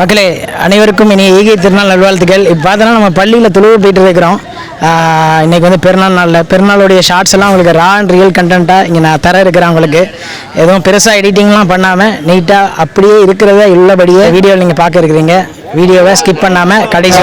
மக்களே அனைவருக்கும் இனி ஈகை திருநாள் நல்வாழ்த்துக்கள். இப்போ பார்த்தோன்னா நம்ம பள்ளியில் துளுவு போயிட்டு இருக்கிறோம். இன்றைக்கி வந்து பெருநாள் நாளில். பெருநாளுடைய ஷார்ட்ஸ் எல்லாம் உங்களுக்கு ரா அண்ட் ரியல் கண்டென்ட்டாக இங்கே நான் தர இருக்கிறேன் உங்களுக்கு. எதுவும் பெருசாக எடிட்டிங்லாம் பண்ணாமல் நீட்டாக அப்படியே இருக்கிறத உள்ளபடியே வீடியோவில் நீங்கள் பார்க்க இருக்கிறீங்க. வீடியோவை ஸ்கிப் பண்ணாமல் கடைசி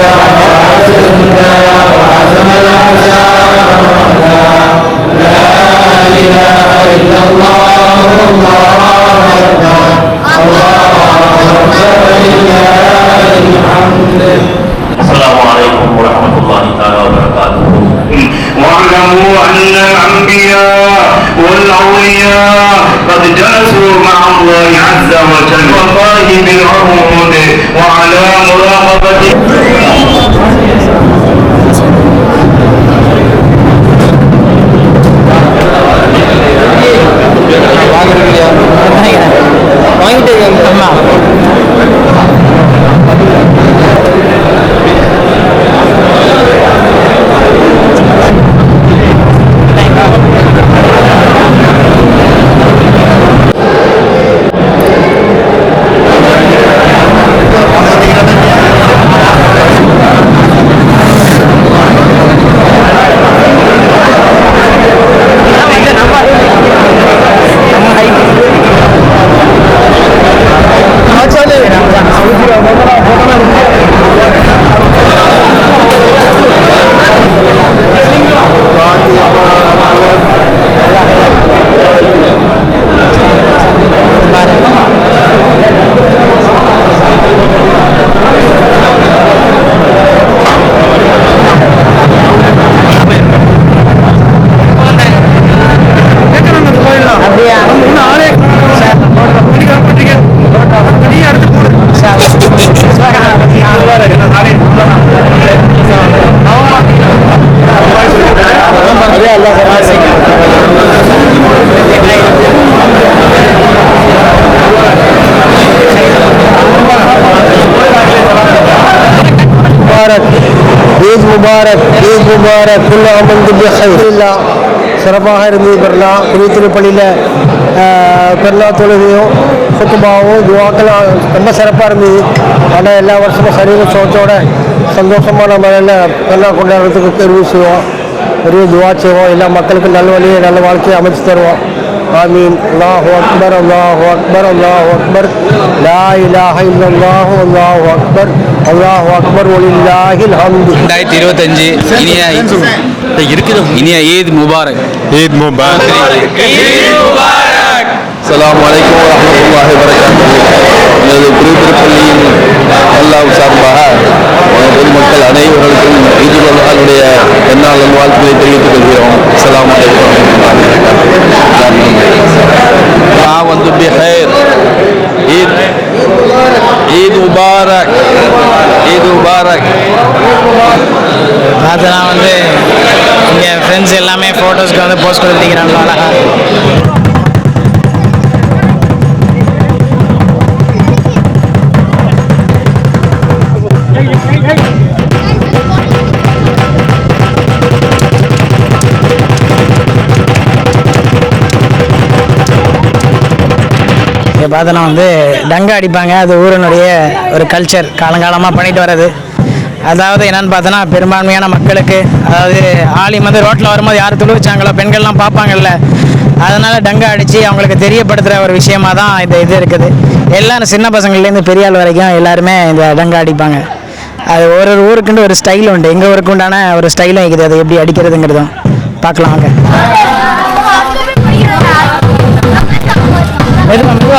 مع الله عز وجل والله بالعهود وعلى مراقبته Thank you. முபாரக் ஈத் முபாரக் ஈத் முபாரக் குல்ல அமந்து பிஹைரில்லா சிறப்பாக இருந்தது புதிய திருப்பள்ளியில் பெருநா தொழுகையும் சுத்தமாகவும் துவாக்கெல்லாம் ரொம்ப சிறப்பாக இருந்தது ஆனால் எல்லா வருஷமும் சரீர சோத்தோட சந்தோஷமான முறையில் பெருநா கொண்டாடுறதுக்கு தெரிவு செய்வோம் பெரிய துவா செய்வோம் எல்லா மக்களுக்கும் நல்ல வழியை நல்ல வாழ்க்கையை அமைச்சு தருவோம் ஆமீன் அல்லாஹு அக்பர் அல்லாஹு அக்பர் அல்லாஹு அக்பர் லா இலாஹ இல்லல்லாஹு அல்லாஹு அக்பர் அல்லாஹு அக்பர் ஒலில்லாஹில் ஹம்து ரெண்டாயிரத்தி இருபத்தஞ்சு இனிய இருக்குது இனிய ஈத் முபாரக் ஈத் முபாரக் அஸ்ஸலாமு அலைக்கும் வரஹ்மத்துல்லாஹி வபரகாத்துஹு எனது திருப்பள்ளியின் அல்லாஹ் சார்பாக பொதுமக்கள் அனைவர்களுக்கும் ஈது பகவானுடைய என்னால் வாழ்த்துக்களை தெரிவித்துக் கொள்கிறோம் அஸ்ஸலாமு அலைக்கும் வரஹ்மத்துல்லாஹி வந்து பிஹைர் ஈத் ஈத் முபாரக் ஈத் முபாரக் பார்த்தோன்னா வந்து இங்கே ஃப்ரெண்ட்ஸ் எல்லாமே ஃபோட்டோஸ்க்கு வந்து போஸ்ட் கொடுத்துக்கிறாங்க அழகா. பார்த்தோன்னா வந்து டங்கா அடிப்பாங்க. அது ஊரினுடைய ஒரு கல்ச்சர் காலங்காலமாக பண்ணிட்டு வர்றது. அதாவது என்னன்னு பார்த்தோன்னா பெரும்பான்மையான மக்களுக்கு அதாவது ஆலிம் வந்து ரோட்டில் வரும்போது யார் துளு வச்சாங்களோ பெண்கள்லாம் பார்ப்பாங்கல்ல. அதனால் டங்கா அடித்து அவங்களுக்கு தெரியப்படுத்துகிற ஒரு விஷயமா தான் இந்த இது இருக்குது. எல்லாரும் சின்ன பசங்கள்லேருந்து பெரிய ஆள் வரைக்கும் எல்லாருமே இந்த டங்கா அடிப்பாங்க. அது ஒரு ஒரு ஊருக்குண்டு ஒரு ஸ்டைல் உண்டு. எங்கள் ஊருக்கு உண்டான ஒரு ஸ்டைலும் இருக்குது. அது எப்படி அடிக்கிறதுங்கிறதும் பார்க்கலாம் வாங்க. மெதுவா மெதுவா.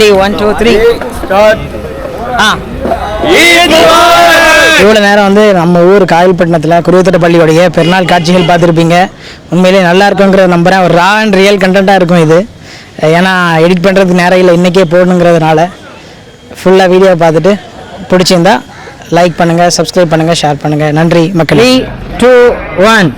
ரெடி ஒன் டூ த்ரீ ஆ. இவ்வளோ நேரம் வந்து நம்ம ஊர் காயல்பட்டினத்தில் குருவத்தட்ட பள்ளியோடைய பெருநாள் காட்சிகள் பார்த்துருப்பீங்க. உண்மையிலேயே நல்லா இருக்குங்கிற நம்புறேன். ஒரு ரா அண்ட் ரியல் கண்டென்ட்டாக இருக்கும் இது. ஏன்னா எடிட் பண்ணுறதுக்கு நேரம் இல்லை. இன்றைக்கே போடணுங்கிறதுனால ஃபுல்லாக வீடியோ பார்த்துட்டு பிடிச்சிருந்தா லைக் பண்ணுங்கள் சப்ஸ்கிரைப் பண்ணுங்கள் ஷேர் பண்ணுங்கள் நன்றி மக்களே. Two one